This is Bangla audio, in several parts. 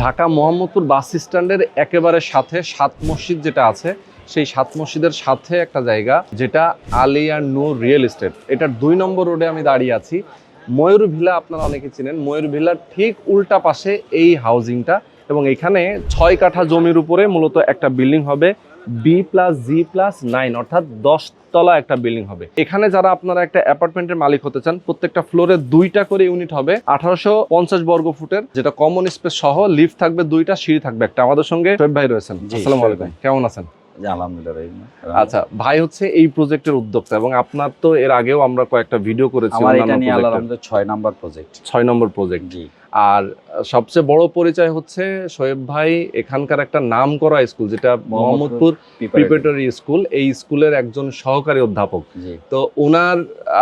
ঢাকা মোহাম্মদপুর বাস স্ট্যান্ডের একেবারে সাথে সাত মসজিদ যেটা আছে, সেই সাত মসজিদের সাথে একটা জায়গা যেটা আলিয়া নো রিয়েল এস্টেট। এটার দুই নম্বর রোডে আমি দাঁড়িয়ে আছি। ময়ূর ভিলা আপনারা অনেকে চিনেন। ময়ূর ভিলার ঠিক উল্টা পাশে এই হাউজিংটা এবং এখানে ছয় কাঠা জমির উপরে মূলত একটা বিল্ডিং হবে। B plus G plus nine অর্থাৎ দশ তলা একটা বিল্ডিং হবে। এখানে যারা আপনারা একটা অ্যাপার্টমেন্টের মালিক হতে চান প্রত্যেকটা ফ্লোরে দুইটা করে ইউনিট হবে আঠারোশো পঞ্চাশ বর্গ ফুটের যেটা কমন স্পেস সহ লিফট থাকবে দুইটা সিঁড়ি থাকবে একটা। আমাদের সঙ্গে শোয়েব ভাই রয়েছেন। আসসালামু আলাইকুম। কেমন আছেন? আলহামদুলিল্লাহ। আচ্ছা ভাই হচ্ছে এই প্রজেক্টের উদ্যোক্তা এবং আপনার তো এর আগেও আমরা কয়েকটা ভিডিও করেছি আমার এটা নিয়ে নাম্বার প্রজেক্ট নম্বর প্রজেক্ট জি। আর সবচেয়ে বড় পরিচয় হচ্ছে শোয়েব ভাই এখানকার একটা নাম করা স্কুল যেটা মোহাম্মদপুর প্রিপারেটরি স্কুল এই স্কুলের একজন সহকারী অধ্যাপক। তো ওনার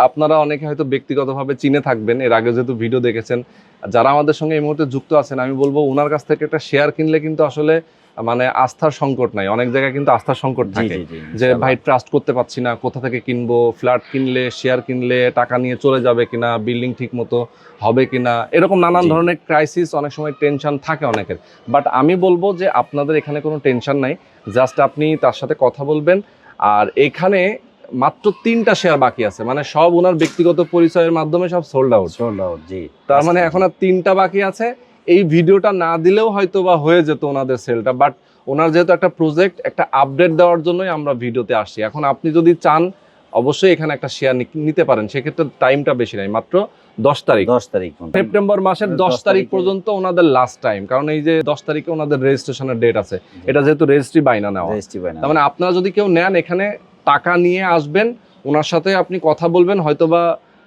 আপনারা অনেকে হয়তো ব্যক্তিগতভাবে চিনে থাকবেন এর আগে যেহেতু ভিডিও দেখেছেন। যারা আমাদের সঙ্গে এই মুহূর্তে যুক্ত আছেন আমি বলব ওনার কাছ থেকে একটা শেয়ার কিনলে কিন্তু আসলে মানে আস্থার সংকট নাই। অনেক জায়গায় কিন্তু আস্থার সংকট থাকে। যে ভাই ট্রাস্ট করতে পারছি না কোথা থেকে কিনবো ফ্ল্যাট কিনলে শেয়ার কিনলে টাকা নিয়ে চলে যাবে কিনা বিল্ডিং ঠিক মতো হবে কিনা এরকম নানান ধরনের ক্রাইসিস অনেক সময় টেনশন থাকে অনেকের। বাট আমি বলব যে আপনাদের এখানে কোনো টেনশন নাই। জাস্ট আপনি তার সাথে কথা বলবেন। আর এখানে মাত্র তিনটা শেয়ার বাকি আছে। মানে সব ওনার ব্যক্তিগত পরিচয়ের মাধ্যমে সব সোল্ড আউট Sold out, জি। তার মানে এখন আর তিনটা বাকি আছে। এই ভিডিওটা না দিলেও হয়তো বা হয়ে যেত ওনাদের সেলটা বাট ওনার যেহেতু একটা প্রজেক্ট একটা আপডেট দেওয়ার জন্যই আমরা ভিডিওতে আসি এখন আপনি যদি চান অবশ্যই এখানে একটা শেয়ার নিতে পারেন। সেক্ষেত্রে টাইমটা বেশি নাই মাত্র দশ তারিখ। দশ তারিখ সেপ্টেম্বর মাসের দশ তারিখ পর্যন্ত ওনাদের লাস্ট টাইম কারণ এই যে দশ তারিখে ওনাদের রেজিস্ট্রেশনের ডেট আছে এটা যেহেতু রেজিস্ট্রি বাইনা নেওয়া। তার মানে আপনারা যদি কেউ নেন এখানে টাকা নিয়ে আসবেন ওনার সাথে আপনি কথা বলবেন হয়তোবা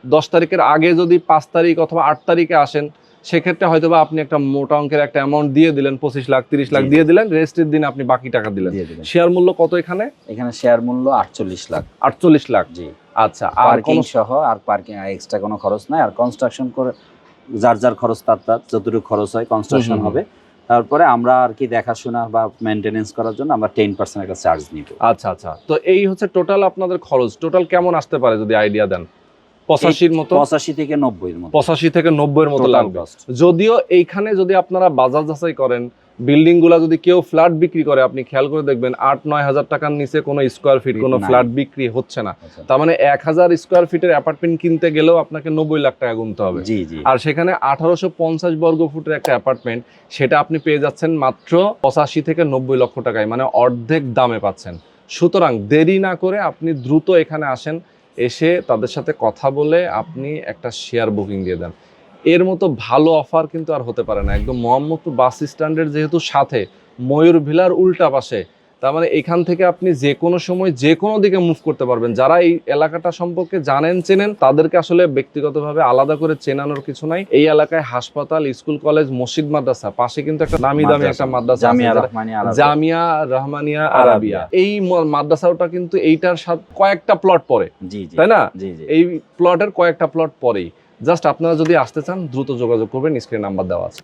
দশ তারিখের আগে যদি পাঁচ তারিখ অথবা আট তারিখে আসেন সেক্ষেত্রে হয়তোবা আপনি একটা মোটা অঙ্কের একটা অ্যামাউন্ট দিয়ে দিলেন পঁচিশ লাখ তিরিশ লাখ। দিয়ে দিলেন। রেজিস্ট্রির দিন আপনি বাকি টাকা দিলেন। শেয়ার মূল্য কত এখানে? এখানে শেয়ার মূল্য আটচল্লিশ লাখ। আটচল্লিশ লাখ। জি। আচ্ছা আর কোন সহ আর পার্কিং এক্সট্রা কোনো খরচ নাই। আর কনস্ট্রাকশন করে যার যার খরচ তার তার যতটুকু খরচ হয় কনস্ট্রাকশন। হবে। তারপরে আমরা আর কি দেখাশোনা বা মেনটেনেন্স করার জন্য আমরা টেন পার্সেন্ট একটা চার্জ নিব। আচ্ছা আচ্ছা। তো এই হচ্ছে টোটাল আপনাদের খরচ। টোটাল কেমন আসতে পারে যদি আইডিয়া দেন? পঁচাশির মতো? পঁচাশি থেকে নব্বইয়ের মতো। পঁচাশি থেকে নব্বইয়ের মতো লাগবে। যদিও এইখানে যদি আপনারা বাজার যাচাই করেন বিল্ডিংগুলা যদি কেউ ফ্ল্যাট বিক্রি করে আপনি খেয়াল করে দেখবেন আট নয় হাজার টাকার নিচে কোনো স্কোয়ার ফিট কোনো ফ্ল্যাট বিক্রি হচ্ছে না। আচ্ছা। তার মানে এক হাজার স্কোয়ার ফিটের অ্যাপার্টমেন্ট কিনতে গেলেও আপনাকে নব্বই লাখ টাকা গুনতে হবে। আর সেখানে আঠারোশো পঞ্চাশ বর্গ ফুটের একটা অ্যাপার্টমেন্ট সেটা আপনি পেয়ে যাচ্ছেন মাত্র পঁচাশি থেকে নব্বই লক্ষ টাকায় মানে অর্ধেক দামে পাচ্ছেন। সুতরাং দেরি না করে আপনি দ্রুত এখানে আসেন এসে তাদের সাথে কথা বলে আপনি একটা শেয়ার বুকিং দিয়ে দেন। এর মতো ভালো অফার কিন্তু আর হতে পারে না। একদম মোহাম্মদপুর বাস স্ট্যান্ডের যেহেতু সাথে, ময়ূর ভিলার উল্টা পাশে তার মানে এখান থেকে আপনি যে কোনো সময় যে কোনো দিকে মুভ করতে পারবেন। যারা এই এলাকাটা সম্পর্কে জানেন চেনেন তাদেরকে আসলে ব্যক্তিগতভাবে আলাদা করে চেনানোর কিছু নাই। এই এলাকায় হাসপাতাল স্কুল কলেজ মসজিদ মাদ্রাসা পাশে কিন্তু একটা নামি দামি একটা মাদ্রাসা জামিয়া রহমানিয়া আরাবিয়া। এই মাদ্রাসাটা কিন্তু এইটার সাথে কয়েকটা প্লট পরে তাই না? এই প্লটের কয়েকটা প্লট পরেই জাস্ট আপনারা যদি আসতে চান দ্রুত যোগাযোগ করবেন স্ক্রিন নাম্বার দেওয়া আছে।